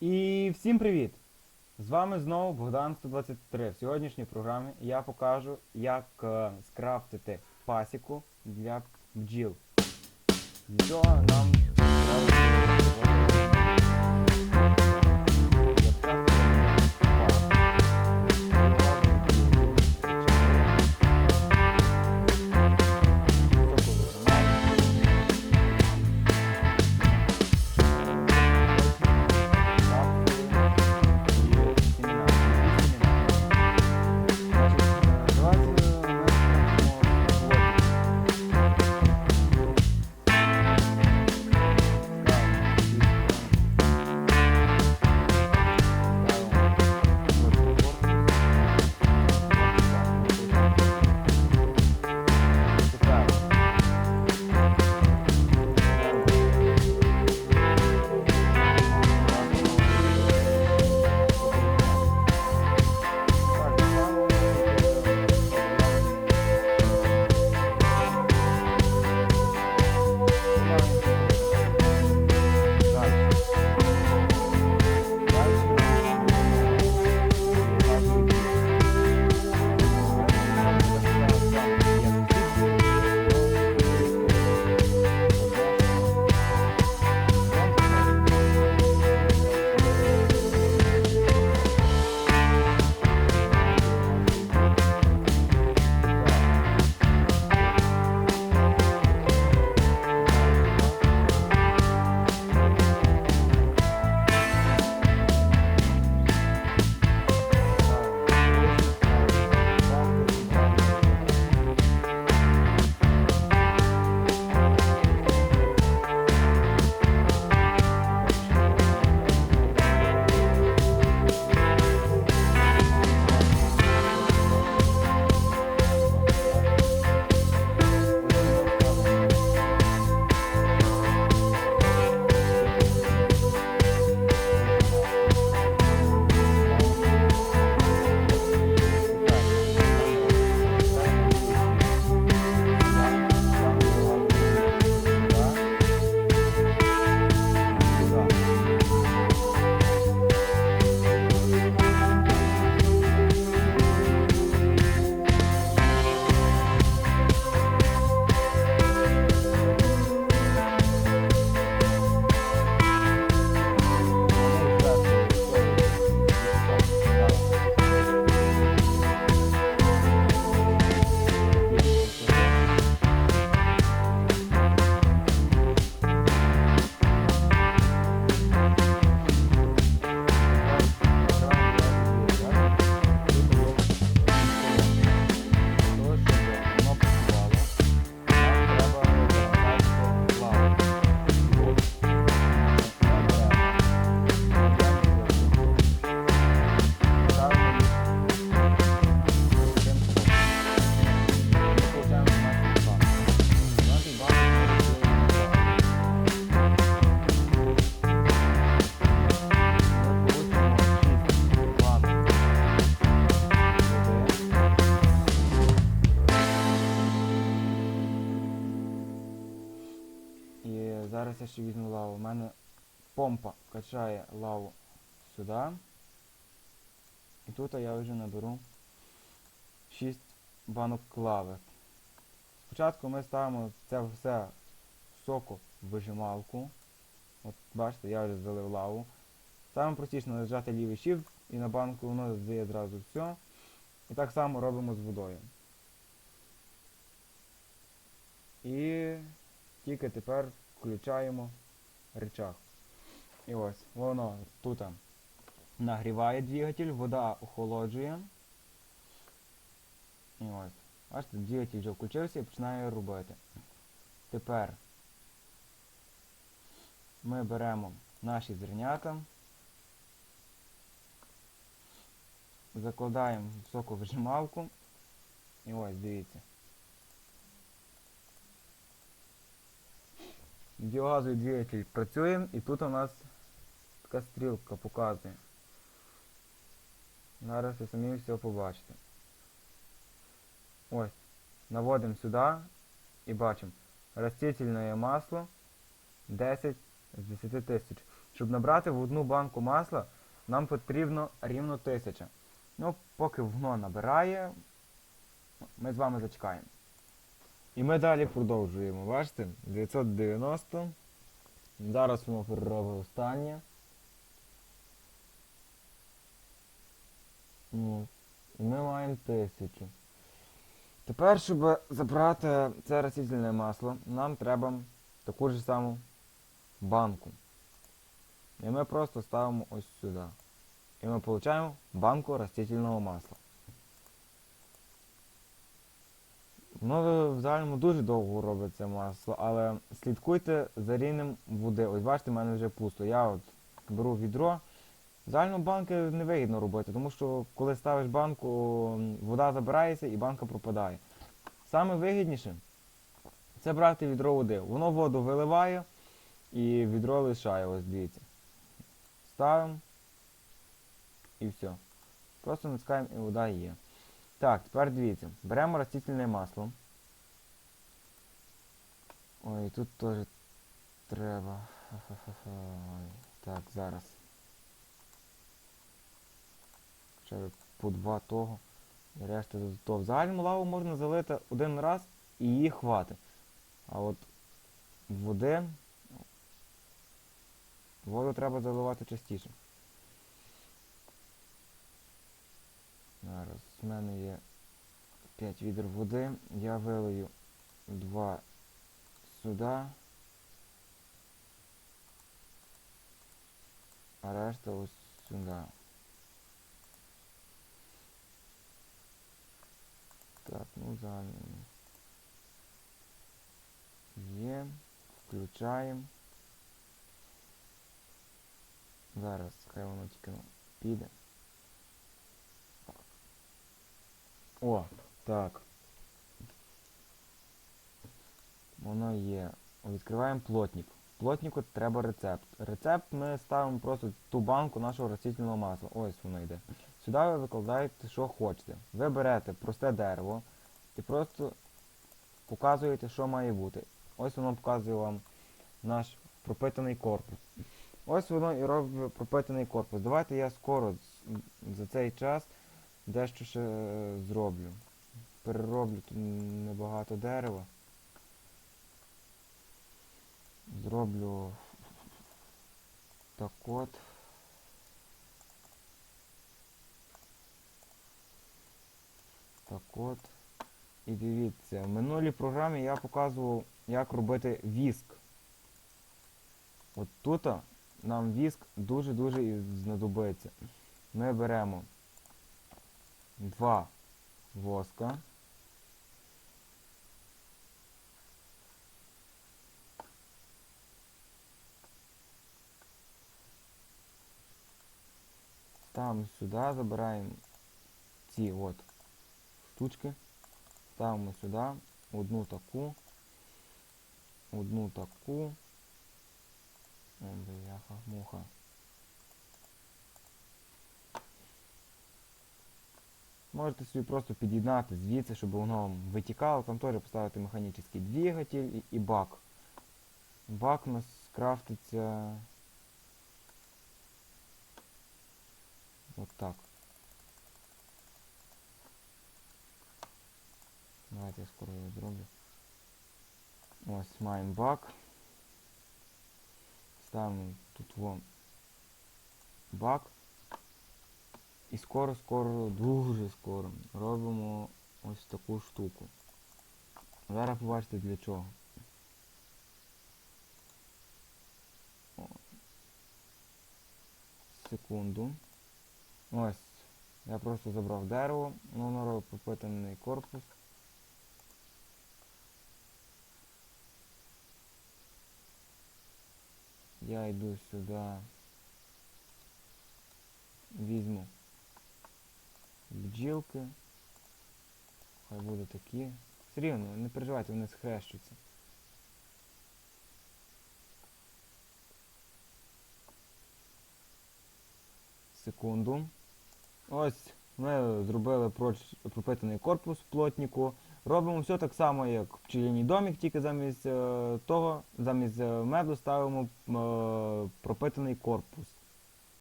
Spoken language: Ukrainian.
І всім привіт! З вами знову Богдан 123. В сьогоднішній програмі я покажу, як е, скрафтити пасіку для бджіл. Для нам треба я ще візьму лаву. У мене помпа качає лаву сюди. І тут я вже наберу 6 банок клави. Спочатку ми ставимо це все в соку вижималку. От бачите, я вже залив лаву. Саме простіше нажати лівий shift і на банку воно здає зразу все. І так само робимо з водою. І тільки тепер включаємо рычаг. І ось воно тут нагріває двигатель, вода охолоджує. І ось. Бачите, двигатель вже включився і починає робити. Тепер ми беремо наші зернята, закладаємо в соковижималку. І ось, дивіться. Біогазовий двигатель працює і тут у нас така стрілка показує. Зараз ви самі все побачите. Ось. Наводимо сюди і бачимо. Растительне масло 10 з 10 тисяч. Щоб набрати в одну банку масла, нам потрібно рівно 1000. Ну, поки воно набирає, ми з вами зачекаємо. І ми далі продовжуємо. Бачите? 990. Зараз воно переробить останнє. Ну, і ми маємо 1000. Тепер, щоб забрати це растительне масло, нам треба таку ж саму банку. І ми просто ставимо ось сюди. І ми отримуємо банку растительного масла. Воно в загальному дуже довго робить це масло, але слідкуйте за рівнем води. Ось бачите, в мене вже пусто. Я от беру відро. В загальному банки невигідно робити, тому що коли ставиш банку, вода забирається і банка пропадає. Саме вигідніше це брати відро води. Воно воду виливає і відро лишає, ось дивіться. Ставимо і все. Просто натискаємо і вода є. Так, тепер дивіться. Беремо растительне масло. Ой, тут теж треба. Так, зараз. Ще по два того. І решта то. В загальному лаву можна залити один раз і її хватить. А от води. Воду треба заливати частіше. Зараз в мене є 5 відер води. Я вилию 2 сюди. А решта ось сюди. Так, ну загально. Є. Включаємо. Зараз хай воно тільки піде. О, так. Воно є. Відкриваємо плотник. Плотнику треба рецепт. Рецепт ми ставимо просто ту банку нашого растительного масла. Ось воно йде. Сюди ви викладаєте, що хочете. Ви берете просте дерево і просто показуєте, що має бути. Ось воно показує вам наш пропитаний корпус. Ось воно і робить пропитаний корпус. Давайте я скоро за цей час дещо ще зроблю. Перероблю тут небагато дерева. Зроблю так от. Так от. І дивіться, в минулій програмі я показував, як робити віск. От тут нам віск дуже-дуже знадобиться. Ми беремо два воска. Ставимо сюди, забираємо ці от штучки. Ставимо сюди одну таку, одну таку. Бляха, муха. Можете собі просто під'єднати звідси, щоб воно витікало. Там теж поставити механічний двигатель і, і бак. Бак у нас скрафтиться. От так. Давайте я скоро його зроблю. Ось маємо бак. Ставимо тут вон бак. І скоро-скоро, дуже скоро робимо ось таку штуку. Зараз побачите для чого. Секунду. Ось. Я просто забрав дерево, ну воно робить пропитаний корпус. Я йду сюди. Візьму бджілки. Хай буде такі. Все рівно, не переживайте, вони схрещуться. Секунду. Ось ми зробили пропитаний корпус плотнику. Робимо все так само, як пчелиний домик, тільки замість е, того, замість е, меду ставимо е, пропитаний корпус.